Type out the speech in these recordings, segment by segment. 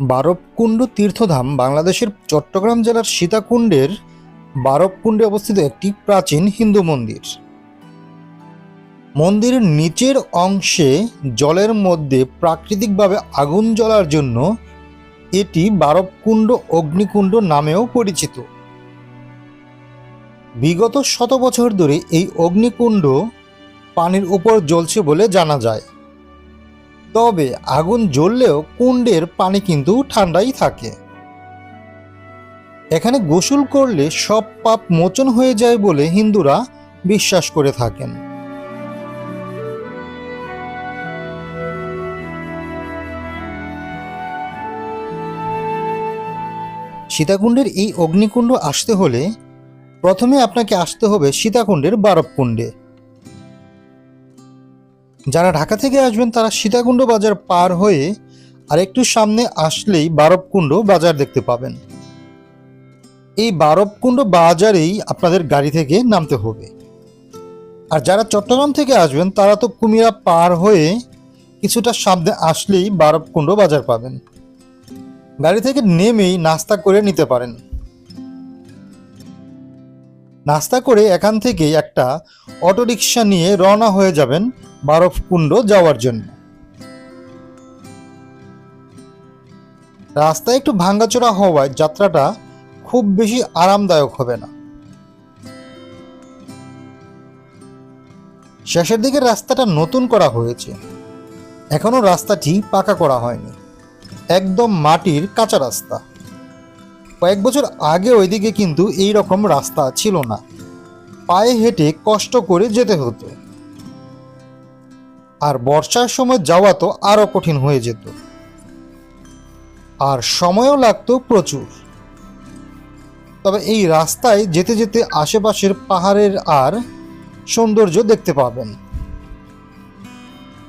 বারবকুণ্ড তীর্থধাম বাংলাদেশের চট্টগ্রাম জেলার সীতাকুণ্ডের বারবকুণ্ডে অবস্থিত একটি প্রাচীন হিন্দু মন্দির। মন্দিরের নিচের অংশে জলের মধ্যে প্রাকৃতিকভাবে আগুন জ্বলার জন্য এটি বারবকুণ্ড অগ্নিকুণ্ড নামেও পরিচিত। বিগত শত বছর ধরে এই অগ্নিকুণ্ড পানির উপর জ্বলছে বলে জানা যায়। তবে আগুন জ্বললেও কুণ্ডের পানি কিন্তু ঠান্ডাই থাকে। এখানে গোসল করলে সব পাপ মোচন হয়ে যায় বলে হিন্দুরা বিশ্বাস করে থাকেন। সীতাকুণ্ডের এই অগ্নিকুণ্ড আসতে হলে প্রথমে আপনাকে আসতে হবে সীতাকুণ্ডের বারবকুণ্ডে। যারা ঢাকা থেকে আসবেন, তারা সীতাকুণ্ড বাজার পার হয়ে আর একটু সামনে আসলেই বারবকুণ্ড বাজার দেখতে পাবেন। এই বারবকুণ্ড বাজারেই আপনাদের গাড়ি থেকে নামতে হবে। আর যারা চট্টগ্রাম থেকে আসবেন, তারা তো কুমিরা পার হয়ে কিছুটা সামনে আসলেই বারবকুণ্ড বাজার পাবেন। গাড়ি থেকে নেমেই নাস্তা করে নিতে পারেন। নাস্তা করে এখান থেকে একটা অটোরিকশা নিয়ে রওনা হয়ে যাবেন বারফকুণ্ড যাওয়ার জন্য। রাস্তায় একটু ভাঙ্গাচোরা হওয়ায় যাত্রাটা খুব বেশি আরামদায়ক হবে না। শেষের দিকে রাস্তাটা নতুন করা হয়েছে। এখনও রাস্তাটি পাকা করা হয়নি। একদম মাটির কাঁচা রাস্তা। কয়েক বছর আগে ওইদিকে কিন্তু এই রকম রাস্তা ছিল না। পায়ে হেঁটে কষ্ট করে যেতে হতো। আর বর্ষার সময় যাওয়া তো আরও কঠিন হয়ে যেত। আর সময়ও লাগতো প্রচুর। তবে এই রাস্তায় যেতে যেতে আশেপাশের পাহাড়ের আর সৌন্দর্য দেখতে পাবেন।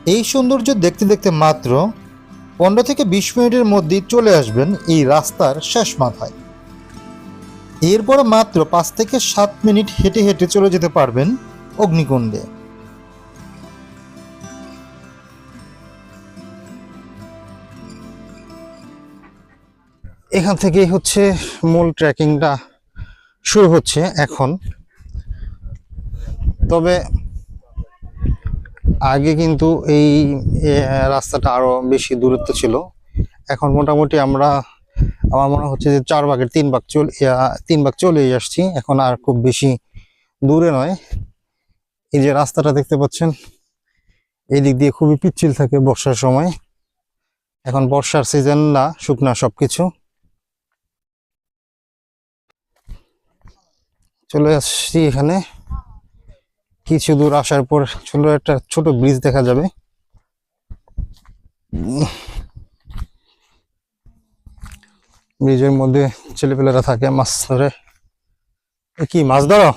এই সৌন্দর্য দেখতে দেখতে মাত্র পনেরো থেকে বিশ মিনিটের মধ্যেই চলে আসবেন এই রাস্তার শেষ মাথায়। এরপর মাত্র পাঁচ থেকে সাত মিনিট হেঁটে হেঁটে চলে যেতে পারবেন অগ্নিকুণ্ডে। এখান থেকেই হচ্ছে মূল ট্রেকিংটা শুরু হচ্ছে এখন। তবে আগে কিন্তু এই রাস্তাটা আরও বেশি দূরত্ব ছিল। এখন মোটামুটি আমরা আমার মনে হচ্ছে যে চার ভাগের তিন ভাগ চল তিন ভাগ চলেই আসছি। এখন আর খুব বেশি দূরে নয়। এই যে রাস্তাটা দেখতে পাচ্ছেন এই দিক দিয়ে খুবই পিচ্ছিল থাকে বর্ষার সময়। এখন বর্ষার সিজন না, শুকনা সবকিছু। চলে আসছি এখানে। কিছু দূর আসার পর ছোট একটা ছোট ব্রিজ দেখা যাবে। ব্রিজের মধ্যে ছেলেপেলেরা থাকে মাছ ধরে। কি মাছ ধরো?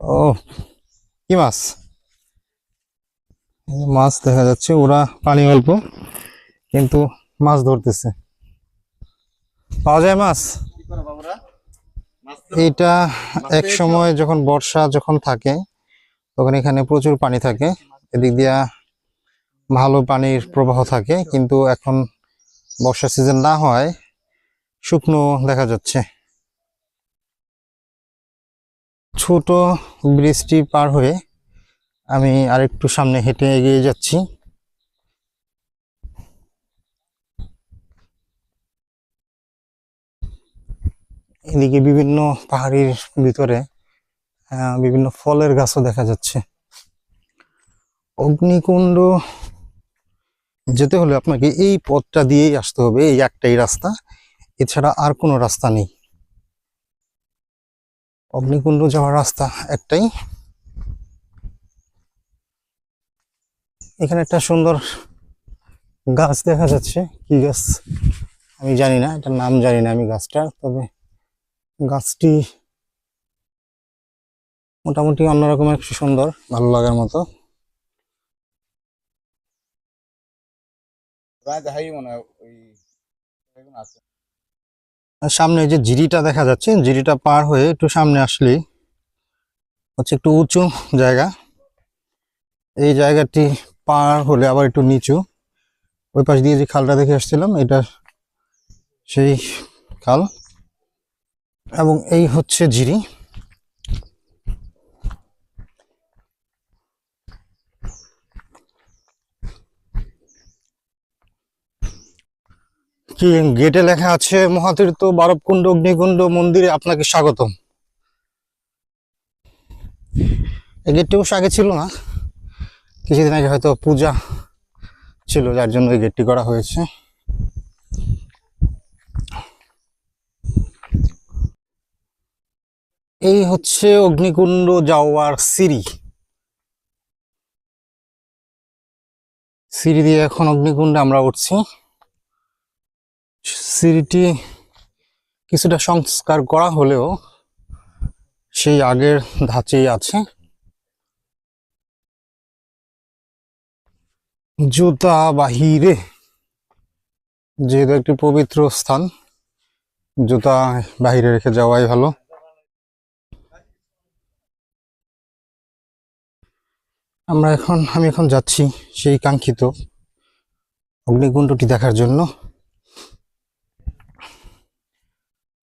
ও, কি মাছ? মাছ দেখা যাচ্ছে, ওরা পানি অল্প, কিন্তু মাছ ধরতেছে। পাওয়া যায় মাছ? এইটা এক সময় যখন বর্ষা যখন থাকে, তখন এখানে প্রচুর পানি থাকে। এদিক দিয়া ভালো পানির প্রবাহ থাকে, কিন্তু এখন বর্ষা সিজন না হয় শুকনো দেখা যাচ্ছে। ছোট ব্রিজটি পার হয়ে আমি আরেকটু সামনে হেঁটে এগিয়ে যাচ্ছি। এদিকে বিভিন্ন পাহাড়ির ভিতরে বিভিন্ন ফলের গাছও দেখা যাচ্ছে। অগ্নিকুণ্ড যেতে হলে আপনাকে এই পথটা দিয়েই আসতে হবে, এই একটাই রাস্তা। এছাড়া আর কোনো রাস্তা নেই। অগ্নিকুণ্ড যাওয়ার রাস্তা একটাই। এখানে একটা সুন্দর গাছ দেখা যাচ্ছে। কি গাছ? আমি জানি না, এটার নাম জানি না আমি গাছটার তবে গাছটি মোটামুটি অন্যরকম একটু সুন্দর, ভালো লাগার মতো। মনে হয় ওই আছে। সামনে যে জিরিটা দেখা যাচ্ছে, জিরিটা পার হয়ে একটু সামনে আসলে হচ্ছে একটু উঁচু জায়গা। এই জায়গাটি পার হলে আবার একটু নিচু। ওই পাশ দিয়ে যে খালটা দেখে আসছিলাম, এটা সেই খাল। এবং এই হচ্ছে জিরি। কি গেটে লেখা আছে, মহাতীর্থ, বারবকুণ্ড, অগ্নিকুণ্ড মন্দিরে আপনাকে স্বাগতম। এই গেটটি অবশ্য আগে ছিল না, কিছুদিন আগে হয়তো পূজা ছিল, যার জন্য এই গেটটি করা হয়েছে। এই হচ্ছে অগ্নিকুণ্ড যাওয়ার সিঁড়ি। সিঁড়ি দিয়ে এখন অগ্নিকুণ্ডে আমরা উঠছি। সিঁড়িটি কিছুটা সংস্কার করা হলেও সেই আগের ধাঁচেই আছে। জুতা বাহিরে যেহেতু একটি পবিত্র স্থান, জুতা বাহিরে রেখে যাওয়াই ভালো। আমরা এখন, আমি এখন যাচ্ছি সেই কাঙ্ক্ষিত অগ্নিকুণ্ডটি দেখার জন্য।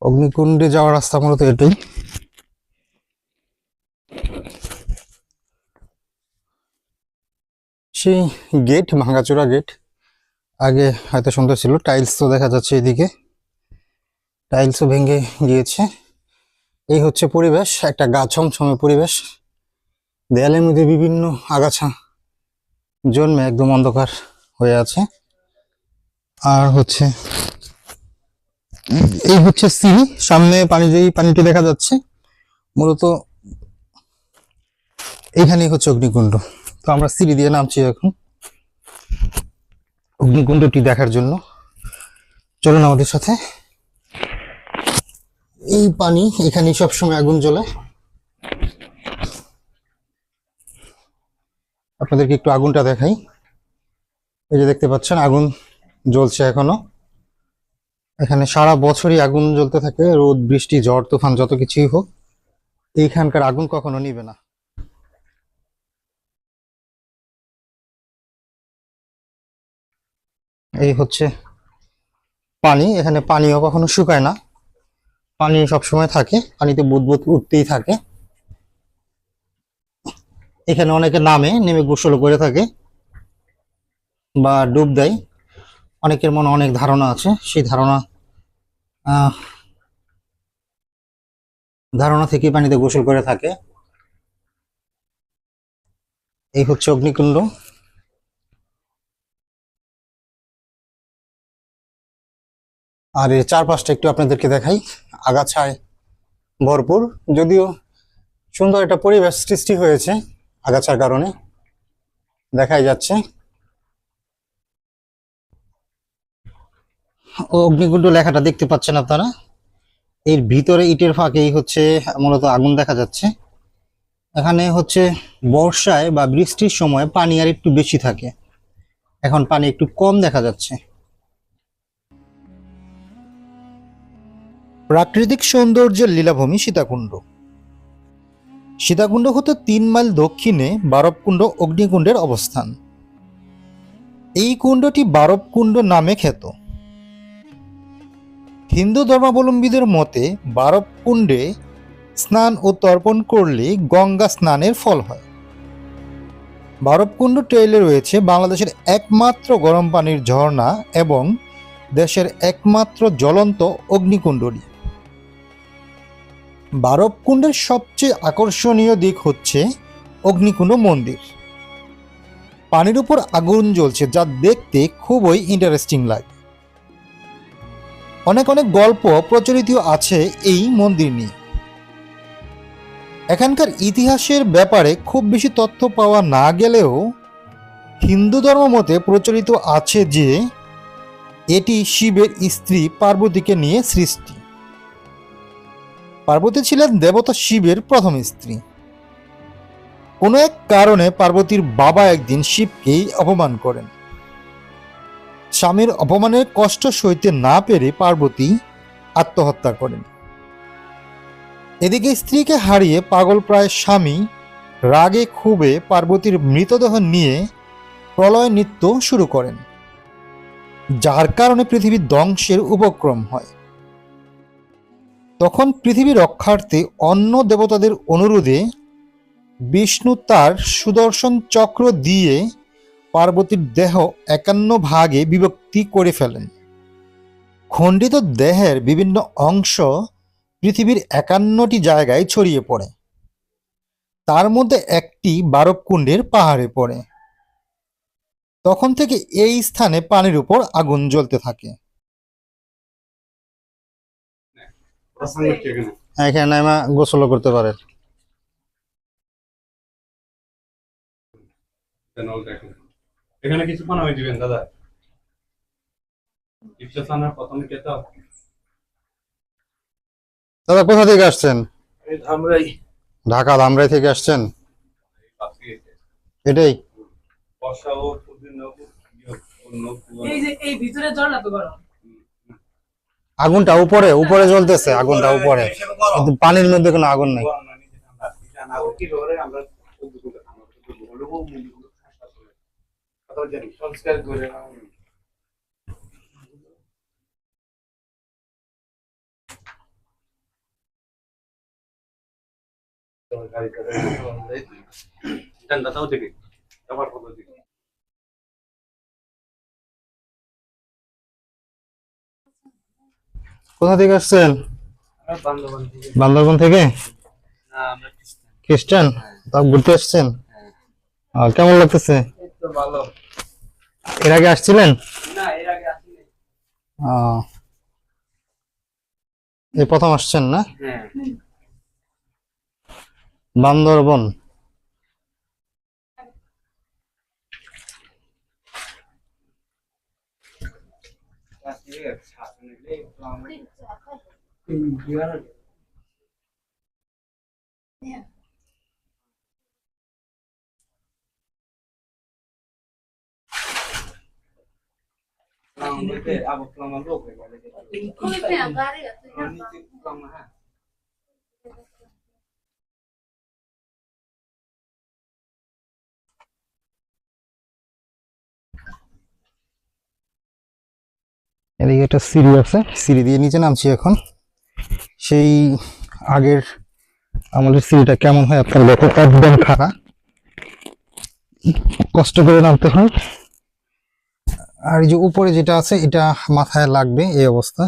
অগ্নিকুণ্ডে যাওয়ার রাস্তা মূলত এটাই। সেই গেট ভাঙাচোরা গেট, আগে হয়তো সুন্দর ছিল, টাইলস তো দেখা যাচ্ছে এদিকে। টাইলসও ভেঙে গিয়েছে। এই হচ্ছে পরিবেশ, একটা গা ছমছমে পরিবেশ। দেয়ালের মধ্যে বিভিন্ন আগাছা জন্মে একদম অন্ধকার হয়ে আছে। আর হচ্ছে এই হচ্ছে সিঁড়ি, সামনে পানি পানিটি দেখা যাচ্ছে, মূলত এইখানেই হচ্ছে অগ্নিকুণ্ড। তো আমরা সিঁড়ি দিয়ে নামছি এখন অগ্নিকুণ্ডটি দেখার জন্য। চলুন আমাদের সাথে। এই পানি এখানেই সবসময় আগুন জ্বলে। আপনাদেরকে একটু আগুনটা দেখাই। এই যে দেখতে পাচ্ছেন, আগুন জ্বলছে এখনও। এখানে সারা বছরই আগুন জ্বলতে থাকে, রোদ, বৃষ্টি, ঝড়, তুফান, যত কিছুই হোক, এইখানকার আগুন কখনো নিবে না। এই হচ্ছে পানি, এখানে পানিও কখনো শুকায় না। পানি সবসময় থাকে, পানিতে বুদবুদ উঠতেই থাকে। এখানে অনেকে নামে, নেমে গোসল করে থাকে বা ডুব দেয়। অনেকের মনে অনেক ধারণা আছে, সেই ধারণা ধারণা থেকে পানিতে গোসল করে থাকে। এই হচ্ছে অগ্নিকুণ্ড। আর এর চারপাশটা একটু আপনাদেরকে দেখাই। আগাছায় ভরপুর, যদিও সুন্দর একটা পরিবেশ সৃষ্টি হয়েছে আগাছার কারণে। দেখাই যাচ্ছে। অগ্নিকুণ্ড লেখাটা দেখতে পাচ্ছেন আপনারা? এর ভিতরে ইটের ফাঁকেই হচ্ছে মূলত আগুন দেখা যাচ্ছে। এখানে হচ্ছে বর্ষায় বা বৃষ্টির সময় পানি আর একটু বেশি থাকে। এখন পানি একটু কম দেখা যাচ্ছে। প্রাকৃতিক সৌন্দর্যের লীলাভূমি সীতাকুণ্ড। সীতাকুণ্ড হতে তিন মাইল দক্ষিণে বারবকুণ্ড অগ্নিকুণ্ডের অবস্থান। এই কুণ্ডটি বারবকুণ্ড নামে খ্যাত। হিন্দু ধর্মাবলম্বীদের মতে বারবকুণ্ডে স্নান ও তর্পণ করলে গঙ্গা স্নানের ফল হয়। বারবকুণ্ড ট্রেইলে রয়েছে বাংলাদেশের একমাত্র গরম পানির ঝর্ণা এবং দেশের একমাত্র জ্বলন্ত অগ্নিকুণ্ডলী। বারবকুণ্ডের সবচেয়ে আকর্ষণীয় দিক হচ্ছে অগ্নিকুণ্ড মন্দির। পানির উপর আগুন জ্বলছে যা দেখতে খুবই ইন্টারেস্টিং লাগে। অনেক অনেক গল্প প্রচলিত আছে এই মন্দির নিয়ে। এখানকার ইতিহাসের ব্যাপারে খুব বেশি তথ্য পাওয়া না গেলেও হিন্দু ধর্ম মতে প্রচলিত আছে যে, এটি শিবের স্ত্রী পার্বতীকে নিয়ে সৃষ্টি। পার্বতী ছিলেন দেবতা শিবের প্রথম স্ত্রী। কোনো এক কারণে পার্বতীর বাবা একদিন শিবকেই অপমান করেন। স্বামীর অপমানের কষ্ট সইতে না পেরে পার্বতী আত্মহত্যা করেন। এদিকে স্ত্রীকে হারিয়ে পাগল প্রায় স্বামী রাগে ক্ষোভে পার্বতীর মৃতদেহ নিয়ে প্রলয় নৃত্য শুরু করেন, যার কারণে পৃথিবীর ধ্বংসের উপক্রম হয়। তখন পৃথিবী রক্ষার্থে অন্য দেবতাদের অনুরোধে বিষ্ণু তার সুদর্শন চক্র দিয়ে পার্বতীর দেহ একান্ন ভাগে বিভক্তি করে ফেলেন। খণ্ডিত দেহের বিভিন্ন অংশ পৃথিবীর একান্নটি জায়গায় ছড়িয়ে পড়ে। তার মধ্যে একটি বারবকুণ্ডের পাহাড়ে পড়ে। তখন থেকে এই স্থানে পানির উপর আগুন জ্বলতে থাকে। এখানে গোসল করতে পারে। এখানে কিছু বানাবে দিবেন দাদা। ইফতাসানের প্রথমে কেতা দাদা কোথা থেকে আসছেন? আমরাই ঢাকা ধামরাই থেকে আসছেন? এটাই। বর্ষা ও আগুনটা উপরে উপরে জ্বলতেছে আগুনটা উপরে কিন্তু পানির মধ্যে কোনো আগুন নেই। সংস্কার করে দাদাও দেখি আবার কত দেখি। কোথা থেকে আসছেন? বান্ধবান থেকে। বান্দরবন থেকে? না খ্রিস্টান। খ্রিস্টান? তা ঘুরতে আসছেন? কেমন লাগতেছে? ভালো। এর আগে আসছিলেন? এই প্রথম আসছেন না? হ্যাঁ। বান্দরবন। Come এদিকে একটা সিঁড়ি আছে সিঁড়ি দিয়ে নিচে নামছি এখন। সেই আগের আমাদের সিঁড়িটা কেমন হয় আপনার দেখো একদম খাড়া কষ্ট করে নামতে হয়। আর এই যে উপরে যেটা আছে, এটা মাথায় লাগবে এই অবস্থা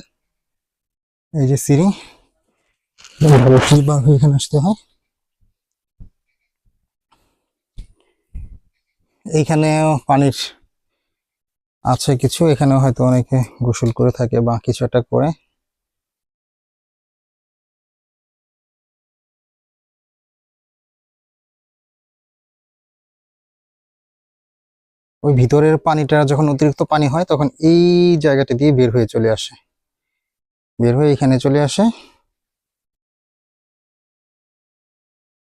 এই যে সিঁড়ি হয়ে এখানে আসতে হয়। এইখানেও পানির আছে কিছু এখানে হয়তো অনেকে গোসল করে থাকে বা কিছু একটা করে। ওই ভিতরের পানিটা যখন অতিরিক্ত পানি হয়, তখন এই জায়গাটা দিয়ে বের হয়ে চলে আসে। বের হয়ে এখানে চলে আসে।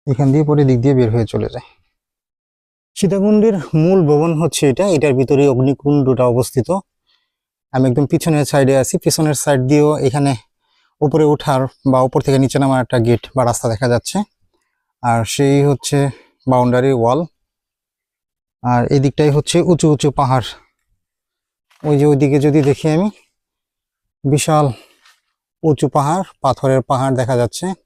এখান দিয়ে পরে দিক দিয়ে বের হয়ে চলে যায়। সীতাকুণ্ডের মূল ভবন হচ্ছে এটা। এটার ভিতরে অগ্নিকুণ্ডটা অবস্থিত। আমি একদম পিছনের সাইডে আছি। পিছনের সাইড দিয়েও এখানে উপরে ওঠার বা উপর থেকে নিচে নামার একটা গেট বা রাস্তা দেখা যাচ্ছে। আর সেই হচ্ছে বাউন্ডারি ওয়াল আর এদিকটাই দিকটাই হচ্ছে উঁচু উঁচু পাহাড়। ওই যে ওইদিকে যদি দেখি আমি, বিশাল উঁচু পাহাড়, পাথরের পাহাড় দেখা যাচ্ছে।